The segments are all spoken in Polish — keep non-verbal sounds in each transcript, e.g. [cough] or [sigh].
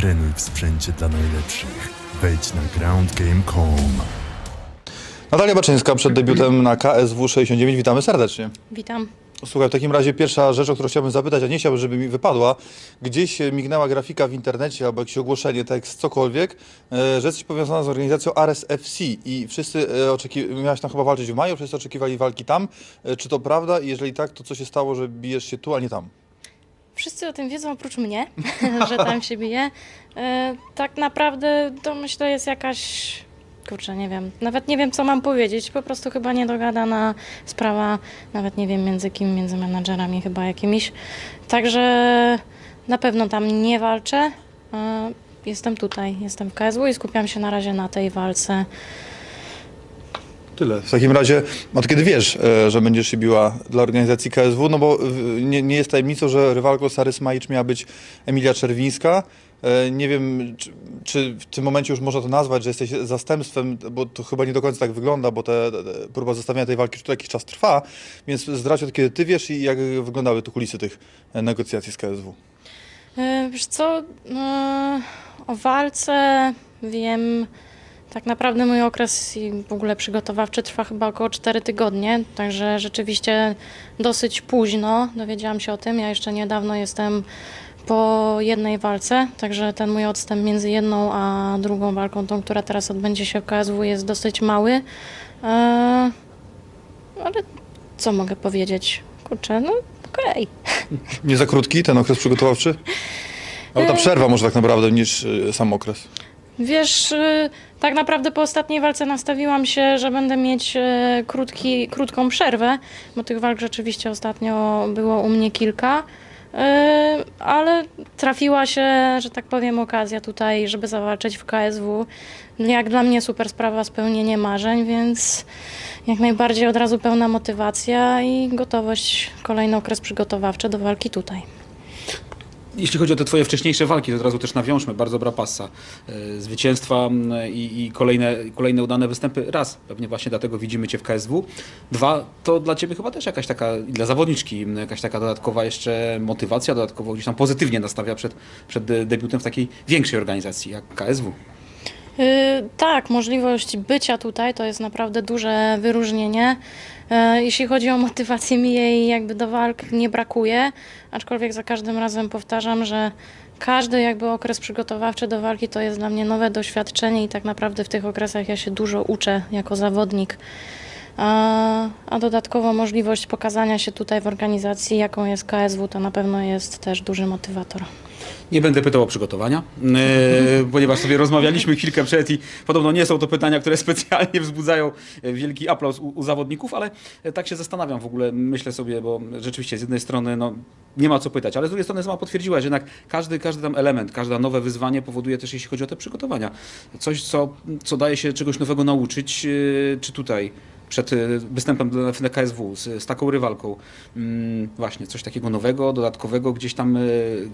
Trenuj w sprzęcie dla najlepszych. Wejdź na groundgame.com. Natalia Baczyńska przed debiutem na KSW 69. Witamy serdecznie. Witam. Słuchaj, w takim razie pierwsza rzecz, o którą chciałbym zapytać, a nie chciałbym, żeby mi wypadła. Gdzieś e, mignęła grafika w internecie albo jakieś ogłoszenie, tekst, cokolwiek, e, że jesteś powiązana z organizacją RSFC i wszyscy e, oczekiwali, miałaś tam chyba walczyć w maju, wszyscy oczekiwali walki tam. Czy to prawda? I jeżeli tak, to co się stało, że bijesz się tu, a nie tam? Wszyscy o tym wiedzą oprócz mnie, [laughs] że tam się bije. E, tak naprawdę to myślę jest jakaś. Kurczę, nie wiem. Nawet nie wiem, co mam powiedzieć. Po prostu chyba niedogadana sprawa, nawet nie wiem między kim, między menadżerami chyba jakimiś. Także na pewno tam nie walczę. E, Jestem tutaj, jestem w KSW i skupiam się na razie na tej walce. Tyle. W takim razie, od kiedy wiesz, e, że będziesz się biła dla organizacji KSW? No bo e, nie, nie jest tajemnicą, że rywalką Sary Smajcz miała być Emilia Czerwińska. E, Nie wiem, czy, czy w tym momencie już można to nazwać, że jesteś zastępstwem, bo to chyba nie do końca tak wygląda, bo te, te próba zestawienia tej walki już tu jakiś czas trwa, więc zdradź od kiedy ty wiesz i jak wyglądały tu kulisy tych negocjacji z KSW. Wiesz co, o walce wiem, tak naprawdę mój okres i w ogóle przygotowawczy trwa chyba około 4 tygodnie, także rzeczywiście dosyć późno dowiedziałam się o tym. Ja jeszcze niedawno jestem po jednej walce, także ten mój odstęp między jedną a drugą walką, tą, która teraz odbędzie się w KSW jest dosyć mały. E, Ale co mogę powiedzieć? Kurczę, no okej. Nie za krótki ten okres przygotowawczy? Albo ta przerwa może tak naprawdę niż e, sam okres. Wiesz, y, tak naprawdę po ostatniej walce nastawiłam się, że będę mieć y, krótki, krótką przerwę, bo tych walk rzeczywiście ostatnio było u mnie kilka. y, Ale trafiła się, że tak powiem, okazja tutaj, żeby zawalczyć w KSW. Jak dla mnie super sprawa, spełnienie marzeń, więc jak najbardziej od razu pełna motywacja i gotowość, kolejny okres przygotowawczy do walki tutaj. Jeśli chodzi o te twoje wcześniejsze walki, to od razu też nawiążmy, bardzo dobra passa. E, Zwycięstwa i, i kolejne, kolejne udane występy. Raz, pewnie właśnie dlatego widzimy cię w KSW. Dwa, to dla ciebie chyba też jakaś taka, dla zawodniczki, jakaś taka dodatkowa jeszcze motywacja, dodatkowo gdzieś tam pozytywnie nastawia przed, przed de- debiutem w takiej większej organizacji jak KSW. Yy, tak, możliwość bycia tutaj to jest naprawdę duże wyróżnienie. Yy, jeśli chodzi o motywację, mi jej jakby do walk nie brakuje, aczkolwiek za każdym razem powtarzam, że każdy jakby okres przygotowawczy do walki to jest dla mnie nowe doświadczenie i tak naprawdę w tych okresach ja się dużo uczę jako zawodnik. A, a dodatkowo możliwość pokazania się tutaj w organizacji, jaką jest KSW, to na pewno jest też duży motywator. Nie będę pytał o przygotowania, e, [laughs] ponieważ sobie rozmawialiśmy chwilkę przed i podobno nie są to pytania, które [laughs] specjalnie wzbudzają wielki aplauz u, u zawodników, ale tak się zastanawiam w ogóle, myślę sobie, bo rzeczywiście z jednej strony no, nie ma co pytać, ale z drugiej strony sama potwierdziła, że jednak każdy, każdy tam element, każde nowe wyzwanie powoduje też, jeśli chodzi o te przygotowania, coś, co, co daje się czegoś nowego nauczyć, e, czy tutaj przed e, występem na KSW z, z taką rywalką. Mm, właśnie, coś takiego nowego, dodatkowego gdzieś tam e,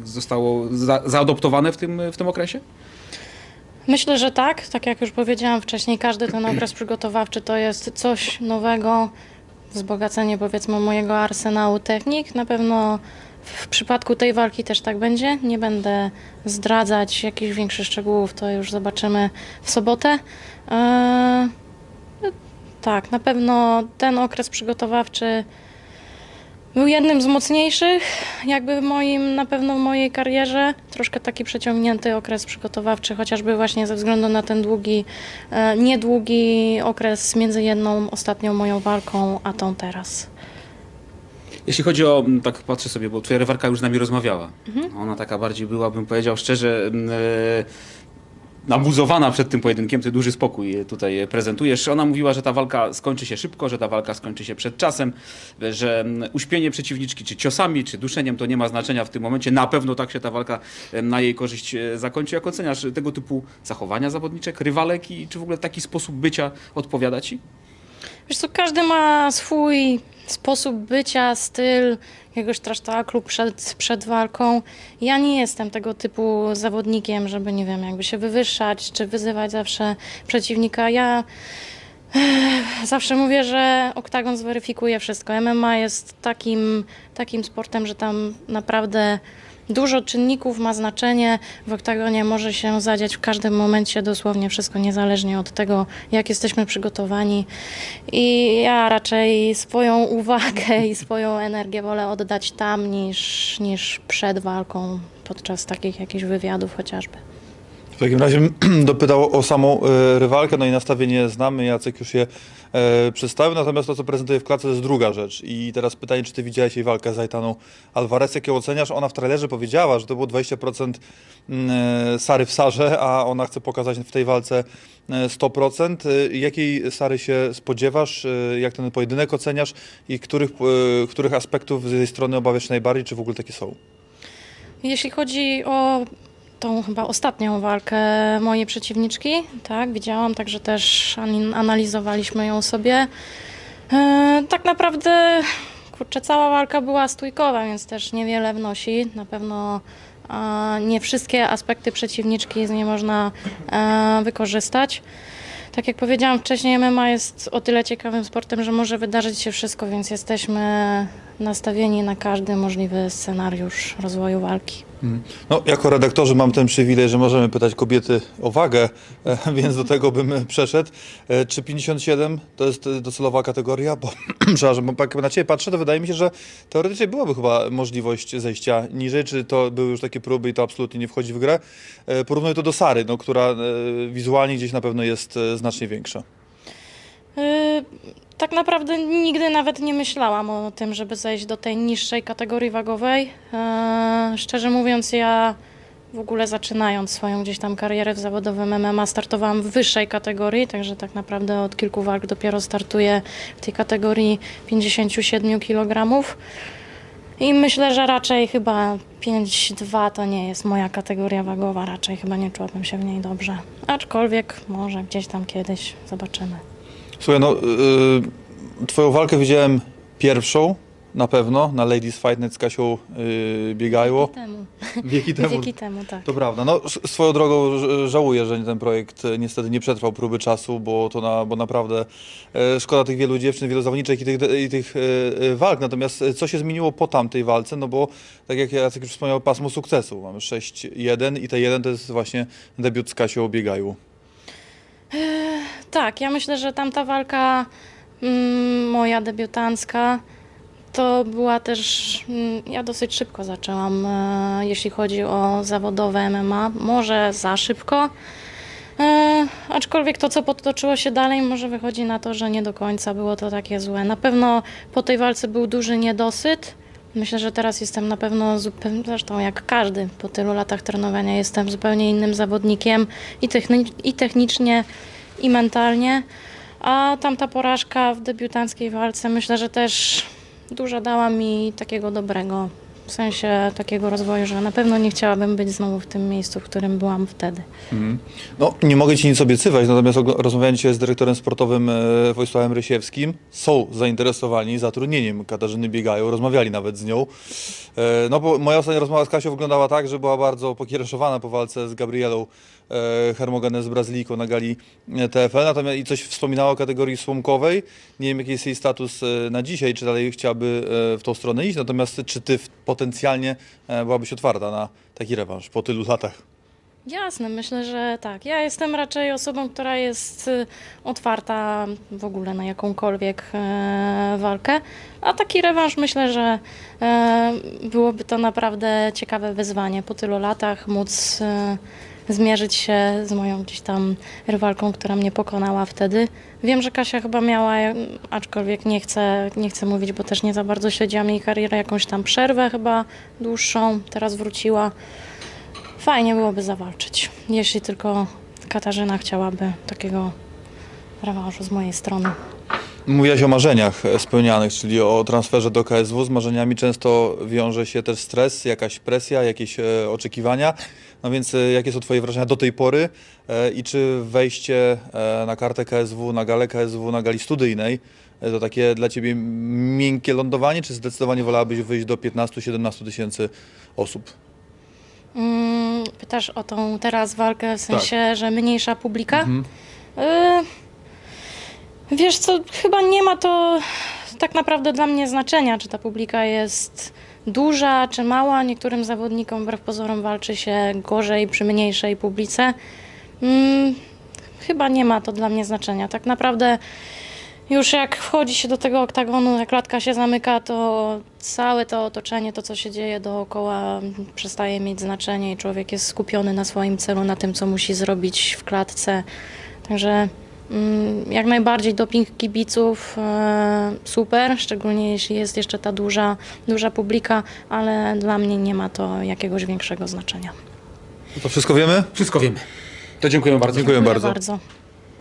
zostało za, zaadoptowane w tym, w tym okresie? Myślę, że tak. Tak jak już powiedziałam wcześniej, każdy ten okres [clears throat] przygotowawczy to jest coś nowego, wzbogacenie powiedzmy mojego arsenału technik. Na pewno w przypadku tej walki też tak będzie. Nie będę zdradzać jakichś większych szczegółów, to już zobaczymy w sobotę. Eee, tak, na pewno ten okres przygotowawczy był jednym z mocniejszych, jakby w moim, na pewno w mojej karierze. Troszkę taki przeciągnięty okres przygotowawczy, chociażby właśnie ze względu na ten długi, e, niedługi okres między jedną ostatnią moją walką, a tą teraz. Jeśli chodzi o, tak patrzę sobie, bo twoja rywalka już z nami rozmawiała. Mhm. Ona taka bardziej była, bym powiedział szczerze, e, nabuzowana przed tym pojedynkiem, ty duży spokój tutaj prezentujesz. Ona mówiła, że ta walka skończy się szybko, że ta walka skończy się przed czasem, że m, uśpienie przeciwniczki, czy ciosami, czy duszeniem, to nie ma znaczenia w tym momencie. Na pewno tak się ta walka na jej korzyść e, zakończy. Jak oceniasz tego typu zachowania zawodniczek, rywalek i czy w ogóle taki sposób bycia odpowiada ci? Wiesz co, każdy ma swój sposób bycia, styl, jakiegoś trasztaklu przed, przed walką. Ja nie jestem tego typu zawodnikiem, żeby, nie wiem, jakby się wywyższać, czy wyzywać zawsze przeciwnika. Ja Zawsze mówię, że oktagon zweryfikuje wszystko. MMA jest takim, takim sportem, że tam naprawdę dużo czynników ma znaczenie. W oktagonie może się zadziać w każdym momencie dosłownie wszystko, niezależnie od tego, jak jesteśmy przygotowani. I ja raczej swoją uwagę i swoją energię wolę oddać tam niż, niż przed walką, podczas takich jakichś wywiadów chociażby. W takim razie [clears throat] dopytał o samą e, rywalkę, no i nastawienie znamy, Jacek już je e, przedstawił, natomiast to, co prezentuje w klatce, to jest druga rzecz. I teraz pytanie, czy ty widziałeś jej walkę z Aitaną Alvarez, jak ją oceniasz? Ona w trailerze powiedziała, że to było 20% mm, e, Sary w Sarze, a ona chce pokazać w tej walce e, 100%. E, Jakiej Sary się spodziewasz? Jak ten pojedynek oceniasz? I których, których aspektów z jej strony obawiasz się najbardziej, czy w ogóle takie są? Jeśli chodzi o tą chyba ostatnią walkę mojej przeciwniczki, tak, widziałam, także też analizowaliśmy ją sobie. E, tak naprawdę, kurczę, cała walka była stójkowa, więc też niewiele wnosi. Na pewno nie wszystkie aspekty przeciwniczki z niej można e, wykorzystać. Tak jak powiedziałam wcześniej, MMA jest o tyle ciekawym sportem, że może wydarzyć się wszystko, więc jesteśmy nastawieni na każdy możliwy scenariusz rozwoju walki. No, jako redaktorzy mam ten przywilej, że możemy pytać kobiety o wagę, e, [laughs] więc do tego bym przeszedł. E, Czy 57 to jest docelowa kategoria? Bo, [clears throat] przepraszam, bo jak na Ciebie patrzę, to wydaje mi się, że teoretycznie byłaby chyba możliwość zejścia niżej, czy to były już takie próby i to absolutnie nie wchodzi w grę. E, Porównuję to do Sary, no, która wizualnie gdzieś na pewno jest znacznie większa. Yy, Tak naprawdę nigdy nawet nie myślałam o tym, żeby zejść do tej niższej kategorii wagowej. Yy, Szczerze mówiąc, ja w ogóle zaczynając swoją gdzieś tam karierę w zawodowym MMA startowałam w wyższej kategorii, także tak naprawdę od kilku walk dopiero startuję w tej kategorii 57 kg. I myślę, że raczej chyba 5-2 to nie jest moja kategoria wagowa, raczej chyba nie czułabym się w niej dobrze. Aczkolwiek może gdzieś tam kiedyś zobaczymy. Słuchaj, no, y, Twoją walkę widziałem pierwszą, na pewno, na Ladies Fight Night z Kasią y, Biegajło. Temu. [laughs] Wieki temu. Wieki temu, tak. To prawda. No, swoją drogą żałuję, że ten projekt e, niestety nie przetrwał próby czasu, bo to na, bo naprawdę e, szkoda tych wielu dziewczyn, wielu zawodniczek i tych, i tych e, walk. Natomiast co się zmieniło po tamtej walce? No bo tak jak Jacek już wspomniał, pasmo sukcesu. Mamy 6-1 i te 1 to jest właśnie debiut z Kasią Biegaju. Tak, ja myślę, że tamta walka mm, moja debiutancka to była też. Mm, ja dosyć szybko zaczęłam, e, jeśli chodzi o zawodowe MMA. Może za szybko. E, aczkolwiek to, co potoczyło się dalej, może wychodzi na to, że nie do końca było to takie złe. Na pewno po tej walce był duży niedosyt. Myślę, że teraz jestem na pewno zupełnie, zresztą jak każdy po tylu latach trenowania, jestem zupełnie innym zawodnikiem i, techni- i technicznie, i mentalnie. A tamta porażka w debiutanckiej walce myślę, że też dużo dała mi takiego dobrego. W sensie takiego rozwoju, że na pewno nie chciałabym być znowu w tym miejscu, w którym byłam wtedy. No, nie mogę Ci nic obiecywać, natomiast dzisiaj z dyrektorem sportowym e, Wojsławem Rysiewskim. Są zainteresowani zatrudnieniem Katarzyny Biegają, rozmawiali nawet z nią. E, No bo moja ostatnia rozmowa z Kasią wyglądała tak, że była bardzo pokiereszowana po walce z Gabrielą Hermogenes z Brazylijką na gali e, TFL, natomiast i coś wspominała o kategorii słomkowej. Nie wiem, jaki jest jej status e, na dzisiaj, czy dalej chciałaby e, w tą stronę iść, natomiast czy Ty potencjalnie e, byłabyś otwarta na taki rewanż po tylu latach? Jasne, myślę, że tak. Ja jestem raczej osobą, która jest y, otwarta w ogóle na jakąkolwiek e, walkę, a taki rewanż myślę, że e, byłoby to naprawdę ciekawe wyzwanie po tylu latach móc e, zmierzyć się z moją gdzieś tam rywalką, która mnie pokonała wtedy. Wiem, że Kasia chyba miała, aczkolwiek nie chcę, nie chcę mówić, bo też nie za bardzo śledziłam jej karierę, jakąś tam przerwę chyba dłuższą, teraz wróciła. Fajnie byłoby zawalczyć, jeśli tylko Katarzyna chciałaby takiego rewanżu z mojej strony. Mówiłaś o marzeniach spełnianych, czyli o transferze do KSW. Z marzeniami często wiąże się też stres, jakaś presja, jakieś e, oczekiwania. No więc e, jakie są Twoje wrażenia do tej pory e, i czy wejście e, na kartę KSW, na galę KSW, na gali studyjnej e, to takie dla Ciebie miękkie lądowanie, czy zdecydowanie wolałabyś wyjść do 15-17 tysięcy osób? Mm, pytasz o tą teraz walkę, w sensie, że mniejsza publika? Y, Wiesz co, chyba nie ma to tak naprawdę dla mnie znaczenia, czy ta publika jest duża, czy mała. Niektórym zawodnikom wbrew pozorom walczy się gorzej przy mniejszej publice. Mm, chyba nie ma to dla mnie znaczenia. Tak naprawdę już jak wchodzi się do tego oktagonu, jak klatka się zamyka, to całe to otoczenie, to co się dzieje dookoła przestaje mieć znaczenie i człowiek jest skupiony na swoim celu, na tym, co musi zrobić w klatce. Także mm, jak najbardziej doping kibiców e, super, szczególnie jeśli jest jeszcze ta duża, duża publika, ale dla mnie nie ma to jakiegoś większego znaczenia. To wszystko wiemy? Wszystko wiemy. To dziękuję bardzo. Dziękuję Dziękuję bardzo. bardzo.